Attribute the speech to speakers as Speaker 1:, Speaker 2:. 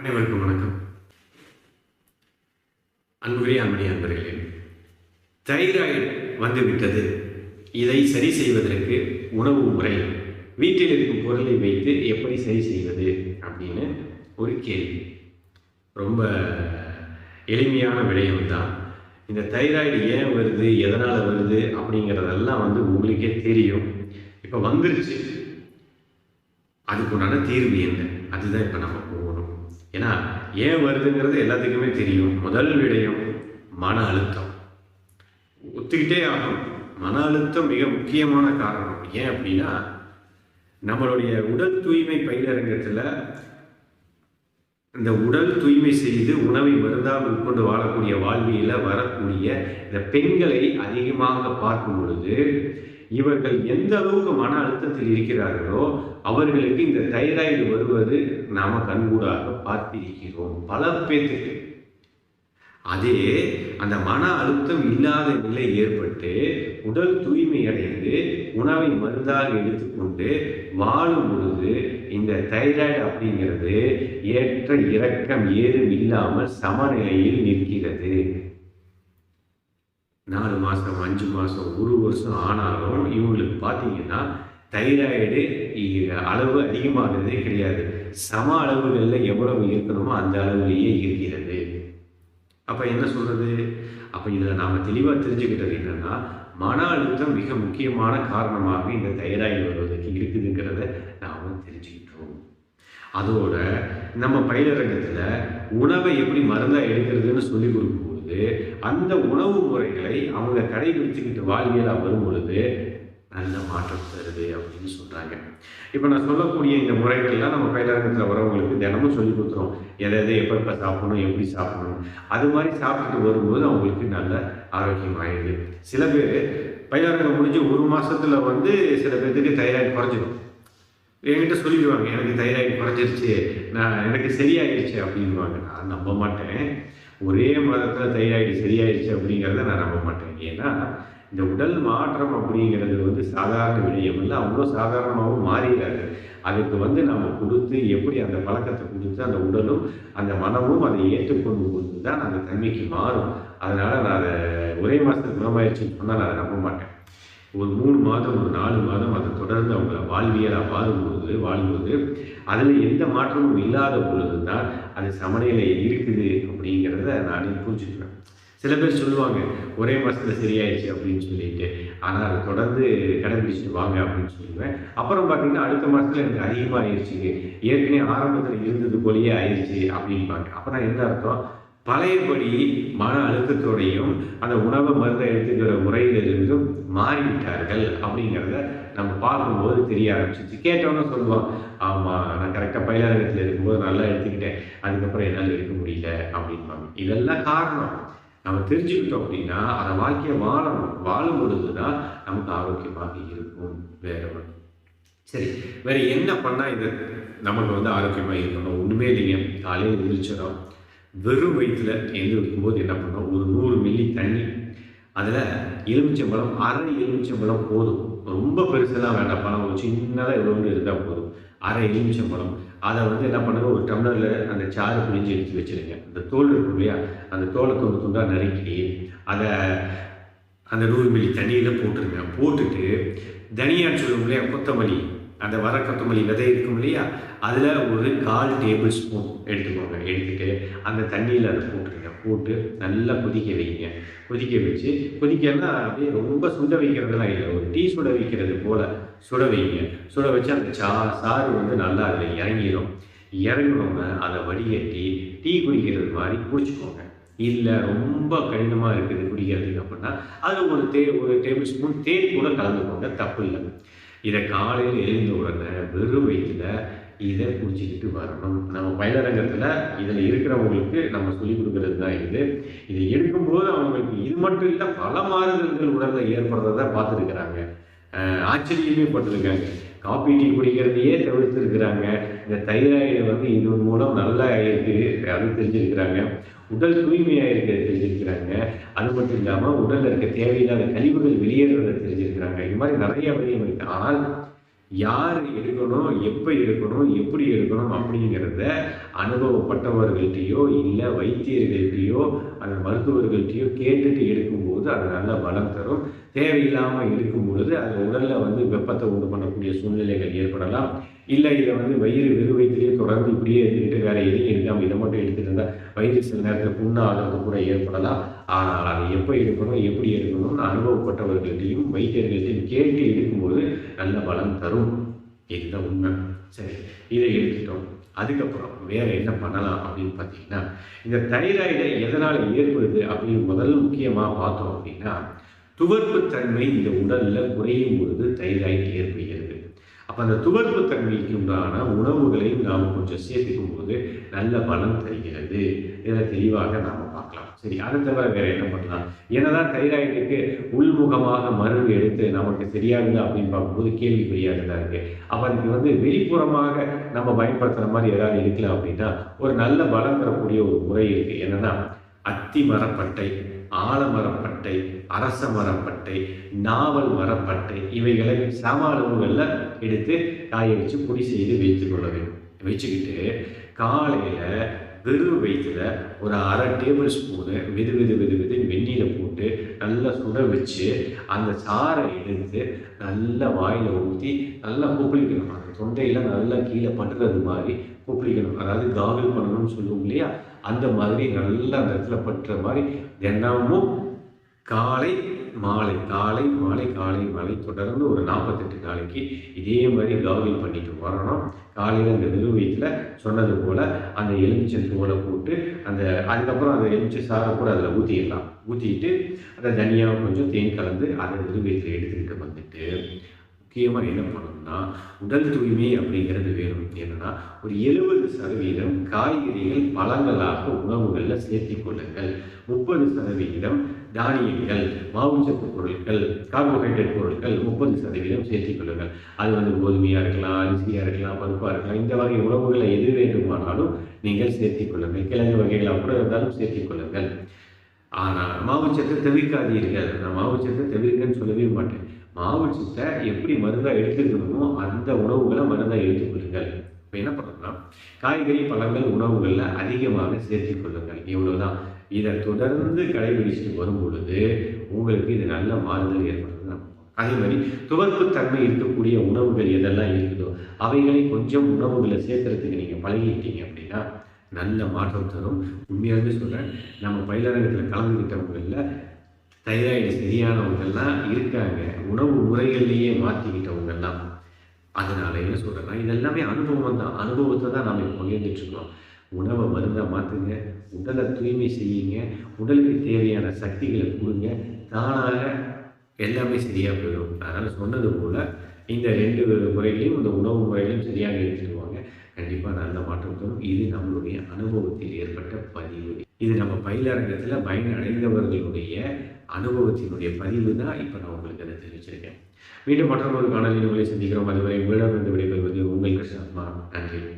Speaker 1: அனைவருக்கும் வணக்கம். அன்புக்குரிய அன்படி அன்பர்களே தைராய்டு வந்துவிட்டது இதை சரி செய்வதற்கு உணவு முறை வீட்டில் இருக்கும் பொருளை வைத்து எப்படி சரி செய்வது அப்படின்னு ஒரு கேள்வி. ரொம்ப எளிமையான விடயம் தான். இந்த தைராய்டு ஏன் வருது எதனால் வருது அப்படிங்கிறதெல்லாம் வந்து உங்களுக்கே தெரியும். இப்போ வந்துருச்சு. அதுக்குண்டான தீர்வு என்ன? அதுதான் இப்போ நம்ம போகணும் ஏன்னா ஏன் வருதுங்கிறது எல்லாத்துக்குமே தெரியும். முதல் விடயம் மன அழுத்தம். ஒத்துக்கிட்டே ஆகும் மன அழுத்தம் மிக முக்கியமான காரணம். ஏன் அப்படின்னா நம்மளுடைய உடல் தூய்மை பயிலரங்கத்தில் இந்த உடல் தூய்மை செய்து உணவை மருந்தாக உட்கொண்டு வாழக்கூடிய வாழ்வியில் வரக்கூடிய இந்த பெண்களை அதிகமாக பார்க்கும் பொழுது இவர்கள் எந்த அளவுக்கு மன அழுத்தத்தில் இருக்கிறார்களோ அவர்களுக்கு இந்த தைராய்டு வருவது நாம கண்கூடாக பார்த்திருக்கிறோம் பல பேத்துக்கு அதே அந்த மன அழுத்தம் இல்லாத நிலை ஏற்பட்டு உடல் தூய்மை அடைந்து உணவை மருந்தாக எடுத்துக்கொண்டு வாழும் பொழுது இந்த தைராய்டு அப்படிங்கிறது ஏற்ற இறக்கம் ஏதும் இல்லாமல் சமநிலையில் நிற்கிறது. நாலு மாதம் அஞ்சு மாதம் ஒரு வருஷம் ஆனாலும் இவங்களுக்கு பார்த்தீங்கன்னா தைராய்டு அளவு அதிகமாகிறதே கிடையாது. சம அளவுகளில் எவ்வளவு இருக்கணுமோ அந்த அளவுலேயே இருக்கிறது. அப்போ என்ன சொல்கிறது அப்போ இதில் நாம் தெளிவாக தெரிஞ்சுக்கிட்டது என்னென்னா மன அழுத்தம் மிக முக்கியமான காரணமாக இந்த தைராய்டு வருவதற்கு இருக்குதுங்கிறத நாம் தெரிஞ்சுக்கிட்டோம். அதோட நம்ம பயிலரங்கத்தில் உணவை எப்படி மருந்தாக எடுக்கிறதுன்னு சொல்லி பொழுது அந்த உணவு முறைகளை அவங்க கடைபிடிச்சுக்கிட்டு வாழ்வியலாக வரும் பொழுது நல்ல மாற்றம் தருது அப்படின்னு சொல்கிறாங்க இப்போ நான் சொல்லக்கூடிய இந்த முறைகள்லாம் நம்ம பயிலரங்கத்தில் வரவங்களுக்கு தினமும் சொல்லி கொடுத்துரும் எதை எதை எப்போ எப்போ சாப்பிடணும் எப்படி சாப்பிடணும். அது மாதிரி சாப்பிட்டுட்டு வரும்போது அவங்களுக்கு நல்ல ஆரோக்கியமாயிடுது. சில பேர் பயிலரங்கம் முடிஞ்சு ஒரு மாதத்தில் வந்து சில பேர்த்துக்கு தைராய்டு குறைஞ்சிடும் என்கிட்ட சொல்லிடுவாங்க எனக்கு தைராய்டு குறைஞ்சிருச்சு நான் எனக்கு சரியாயிடுச்சு அப்படின்வாங்க நான் நம்ப மாட்டேன். ஒரே மாதத்தில் தைராய்டு சரியாயிடுச்சு அப்படிங்கிறத நான் நம்ப மாட்டேன். ஏன்னா இந்த உடல் மாற்றம் அப்படிங்கிறது வந்து சாதாரண விடயம் இல்லை. அவ்வளோ சாதாரணமாகவும் மாறிடாது. அதுக்கு வந்து நம்ம கொடுத்து எப்படி அந்த பழக்கத்தை கொடுத்து அந்த உடலும் அந்த மனமும் அதை ஏற்றுக்கொண்டு கொண்டு தான் அந்த தன்மைக்கு மாறும். அதனால் நான் அதை ஒரே மாதத்துக்கு குணமாயிடுச்சுன்னு சொன்னால் நான் அதை நம்ப மாட்டேன். ஒரு மூணு மாதம் ஒரு நாலு மாதம் அதை தொடர்ந்து அவங்க வாழ்வியலாக வாழும்போது வாழும்போது அதில் எந்த மாற்றமும் இல்லாத பொழுது தான் அது சமநிலை இருக்குது அப்படிங்கிறத நானே புரிஞ்சுக்கிறேன். சில பேர் சொல்லுவாங்க ஒரே மாதத்தில் சரியாயிடுச்சு அப்படின்னு சொல்லிட்டு. ஆனால் அதை தொடர்ந்து கடைபிடிச்சிட்டு வாங்க அப்படின்னு சொல்லுவேன். அப்புறம் பார்த்தீங்கன்னா அடுத்த மாதத்தில் எனக்கு அதிகமாக ஆயிடுச்சுங்க ஏற்கனவே ஆரம்பத்தில் இருந்தது போலேயே ஆயிடுச்சு அப்படின்பாங்க அப்போ நான் என்ன அர்த்தம்? பழையபடி மன அழுத்தத்தோடையும் அந்த உணவு மருந்தை எடுத்துக்கிற முறையிலிருந்தும் மாறிவிட்டார்கள் அப்படிங்கிறத நம்ம பார்க்கும்போது தெரிய ஆரம்பிச்சிச்சு. கேட்டவொன்னே சொல்லுவோம் ஆமாம் நான் கரெக்டாக பயிலரங்கத்தில் இருக்கும்போது நல்லா எடுத்துக்கிட்டேன். அதுக்கப்புறம் என்னால் எடுக்க முடியல அப்படின்பாங்க இதெல்லாம் காரணம். நம்ம தெரிஞ்சுக்கிட்டோம் அப்படின்னா அந்த வாழ்க்கையை வாழணும். வாழும் பொழுது தான் நமக்கு ஆரோக்கியமாக இருக்கும் வேற ஒன்று சரி வேற என்ன பண்ணால் இது நமக்கு வந்து ஆரோக்கியமாக இருக்கணும்? ஒன்றுமே இல்லைங்க. காலையில் எழுந்திரிச்சிடும் வெறும் வயிற்றில் எழுந்து போது என்ன பண்ணோம்? ஒரு நூறு மில்லி தண்ணி. அதில் எலுமிச்சம்பழம் அரை எலுமிச்சம்பழம் போதும். ரொம்ப பெருசெல்லாம் வேண்டாம். பழம் ஒரு சின்னதாக எவ்வளோன்னு இருந்தால் போதும். அரை எலுமிச்சம்பழம். அதை வந்து என்ன பண்ணுங்க? ஒரு டம்ளரில் அந்த சாறு பிழிஞ்சு எடுத்து வச்சுருங்க. அந்த தோல் இருக்கும் இல்லையா? அந்த தோலை துண்டு துண்டாக நறுக்கி அதை அந்த நூறு மில்லி தண்ணியில் போட்டுருங்க. போட்டுட்டு தனியாக சொல்லும் இல்லையா? கொத்தமல்லி. அந்த வர கொத்தமல்லி விதை இருக்கும் இல்லையா? அதில் ஒரு கால் டேபிள் ஸ்பூன் எடுத்துக்கோங்க. எடுத்துகிட்டு அந்த தண்ணியில் அதை போட்டுருங்க. போட்டு நல்லா கொதிக்க வைங்க. கொதிக்க வச்சு கொதிக்கன்னா அப்படியே ரொம்ப சுட வைக்கிறதுலாம் இல்லை. ஒரு டீ சுட வைக்கிறது போல் சுட வைங்க. சுட வச்சு அந்த சா சாறு வந்து நல்லா அதில் இறங்கிடும் இறங்கினவங்க அதை வடிகட்டி டீ குடிக்கிறது மாதிரி குடிச்சுக்கோங்க. இல்லை ரொம்ப கடினமாக இருக்குது குடிக்கிறதுக்கு அப்படின்னா அதில் ஒரு தே ஒரு டேபிள் ஸ்பூன் தேன் கூட கலந்துக்கோங்க. தப்பு இல்லை. இதை காலையில் எழுந்த உடனே வெறும் வயிற்றில் இதை குடிச்சிக்கிட்டு வரணும். நம்ம பயிலரங்கத்தில் இதில் இருக்கிறவங்களுக்கு நம்ம சொல்லிக் கொடுக்கறது தான் இது. இதை எடுக்கும்போது அவங்களுக்கு இது மட்டும் இல்லை பல மாறுதல்கள் உடலில் ஏற்படுறத பார்த்துருக்குறாங்க. ஆச்சரியமே பட்டிருக்காங்க. Coffee tea குடிக்கிறதையே தவிர்த்துருக்குறாங்க. இந்த தைராய்டு வந்து இது மூலம் நல்லா இருக்குது அது தெரிஞ்சிருக்கிறாங்க. உடல் தூய்மையாக இருக்கிறத தெரிஞ்சிருக்கிறாங்க. அது மட்டும் இல்லாமல் உடலில் இருக்க தேவையில்லாத கழிவுகள் வெளியேறதை தெரிஞ்சிருக்கிறாங்க. இது மாதிரி நிறைய விடயம் இருக்குது ஆனால் யார் எடுக்கணும் எப்போ எடுக்கணும் எப்படி எடுக்கணும் அப்படிங்கிறத அனுபவப்பட்டவர்கள்ட்டையோ இல்லை வைத்தியர்கள்ட்டையோ அந்த மருத்துவர்கள்ட்டையோ கேட்டுட்டு எடுக்கும்போது அது நல்ல பலம் தரும். தேவையில்லாமல் இருக்கும் பொழுது அது உடலில் வந்து வெப்பத்தை உண்டு பண்ணக்கூடிய சூழ்நிலைகள் ஏற்படலாம். இல்லை இதை வந்து வயிறு வெறு வயிற்றுலேயே தொடர்ந்து இப்படியே இருந்துக்கிட்டு வேறு எதையும் எடுக்காமல் இதை மட்டும் எடுத்துகிட்டு இருந்தால் வயிறு சில நேரத்தில் புண்ணாகிறது கூட ஏற்படலாம். ஆனால் அதை எப்போ எடுக்கணும் எப்படி எடுக்கணும்னு அனுபவப்பட்டவர்கள்ட்டையும் வைத்தியர்கள்ட்டையும் கேட்டு எடுக்கும்போது நல்ல பலம் தரும். இதுதான் உண்மை. சரி இதை எடுத்துட்டோம். அதுக்கப்புறம் வேறு என்ன பண்ணலாம் அப்படின்னு பார்த்தீங்கன்னா இந்த தைராய்டை எதனால் ஏற்படுது அப்படின்னு முதல் முக்கியமாக பார்த்தோம் அப்படின்னா துவர்ப்பு தன்மை இந்த உடலில் குறையும் பொழுது தைராய்டு ஏற்படுகிறது. அப்போ அந்த துவர்ப்பு தன்மைக்கு உண்டான உணவுகளை நாம் கொஞ்சம் சேர்த்துக்கும் போது நல்ல பலம் தருகிறது. இதில் தெளிவாக நாம் பார்க்கலாம். சரி அதை தவிர வேறு என்ன பண்ணலாம்? என்னதான் தைராய்டுக்கு உள்முகமாக மருந்து எடுத்து நமக்கு சரியாகுது அப்படின்னு பார்க்கும்போது கேள்விக்குறியாக தான் இருக்குது அப்போ அதுக்கு வந்து வெளிப்புறமாக நம்ம பயன்படுத்துகிற மாதிரி ஏதாவது இருக்கலாம் அப்படின்னா ஒரு நல்ல பலம் தரக்கூடிய ஒரு முறை இருக்குது என்னன்னா அத்தி மரப்பட்டை ஆலமரப்பட்டை அரச மரப்பட்டை நாவல் மரப்பட்டை இவைகளை சம அளவுகளில் எடுத்து காய வச்சு பொடி செய்து வைத்து கொள்ள வேண்டும். வச்சுக்கிட்டு காலையில் வெறும் வயிற்றுல ஒரு அரை டேபிள் ஸ்பூனு வெது வெது வெது வெது வெந்நீரை போட்டு நல்லா சுட வச்சு அந்த சாறை எடுத்து நல்லா வாயில் ஊற்றி நல்லா கொப்பளிக்கணும். அந்த தொண்டையில் நல்லா கீழே பண்ணுறது மாதிரி கொப்பளிக்கணும் அதாவது காகல் பண்ணணும்னு சொல்லுவோம் இல்லையா? அந்த மாதிரி நல்லா அந்த இடத்துல பற்ற மாதிரி தினமும் காலை மாலை காலை மாலை காலை மாலை தொடர்ந்து ஒரு நாற்பத்தெட்டு நாளைக்கு இதே மாதிரி காகில் பண்ணிட்டு வரணும். காலையில் அந்த வெறும் சொன்னது போல் அந்த எலுமிச்சை தோலை போட்டு அந்த அதுக்கப்புறம் அந்த எலுமிச்சை சாரை கூட அதில் ஊற்றிடலாம் ஊற்றிட்டு அந்த தனியாக கொஞ்சம் தேன் கலந்து அதை வெறும் எடுத்துக்கிட்டு வந்துட்டு முக்கியமாக என்ன பண்ணணும்னா உடல் தூய்மை அப்படிங்கிறது வேணும். என்னன்னா ஒரு எழுபது சதவீதம் காய்கறிகள் பழங்களாக உணவுகளில் சேர்த்தி கொள்ளுங்கள். முப்பது சதவிகிதம் தானியங்கள் மாவுச்சத்து பொருட்கள் கார்போஹைட்ரேட் பொருட்கள் முப்பது சதவீதம் சேர்த்திக் கொள்ளுங்கள். அது வந்து கோதுமையாக இருக்கலாம் அரிசியாக இருக்கலாம் பருப்பாக இருக்கலாம் இந்த வகை உணவுகளை எது வேண்டுமானாலும் நீங்கள் சேர்த்திக் கொள்ளுங்கள். கிழங்கு வகைகளாக கூட இருந்தாலும் சேர்த்திக் கொள்ளுங்கள். ஆனால் மாவுச்சத்தை தவிர்க்காதீர்கள். நான் மாவுச்சத்தை தவிர்க்கன்னு சொல்லவே மாட்டேன். மாவுச்சத்தை எப்படி மருந்தாக எடுத்துக்கணுமோ அந்த உணவுகளை மருந்தாக எடுத்துக்கொள்ளுங்கள் இப்போ என்ன பண்ணணும்னா காய்கறி பழங்கள் உணவுகளில் அதிகமாக சேர்த்து கொள்ளுங்கள். இவ்வளோதான் இதை தொடர்ந்து கடைபிடிச்சிட்டு வரும் பொழுது உங்களுக்கு இது நல்ல மாறுதல் ஏற்படுறது நம்ம அதே மாதிரி துவர்ப்பு தன்மை இருக்கக்கூடிய உணவுகள் எதெல்லாம் இருக்குதோ அவைகளை கொஞ்சம் உணவுகளை சேர்க்கறதுக்கு நீங்கள் பழகிட்டீங்க அப்படின்னா நல்ல மாற்றம் தரும். உண்மையாகவே சொல்கிறேன் நம்ம பயிலரங்கத்தில் கலந்துக்கிட்டவங்களில் தைராய்டு சரியானவங்கெல்லாம் இருக்காங்க. உணவு முறைகள்லேயே மாற்றிக்கிட்டவங்கெல்லாம் அதனால என்ன சொல்கிறேன்னா இதெல்லாமே அனுபவம் தான் அனுபவத்தை தான் நாம் இப்போ பகிர்ந்துட்டு உணவை மருந்தாக மாற்றுங்க உடலை தூய்மை செய்யுங்க. உடலுக்கு தேவையான சக்திகளை கொடுங்க. தானாக எல்லாமே சரியாக போயிடும். அதனால் சொன்னது போல் இந்த ரெண்டு முறைகளையும் இந்த உணவு முறைகளையும் சரியாக எடுத்துக்கணும் வாங்க கண்டிப்பாக நல்ல மாற்றம் தரும் இது நம்மளுடைய அனுபவத்தில் ஏற்பட்ட பதிவு. இது நம்ம பயிலரங்கத்தில் பயனடைந்தவர்களுடைய அனுபவத்தினுடைய பதிவு தான் இப்போ நான் உங்களுக்கு அதை தெரிவிச்சிருக்கேன். மீண்டும் மற்றொரு காணொலி உங்களை சந்திக்கிறோம். அதுவரை உங்களிடம் இருந்து விடைபெறுவது உங்கள் கிருஷ்ணாத்மா நன்றி.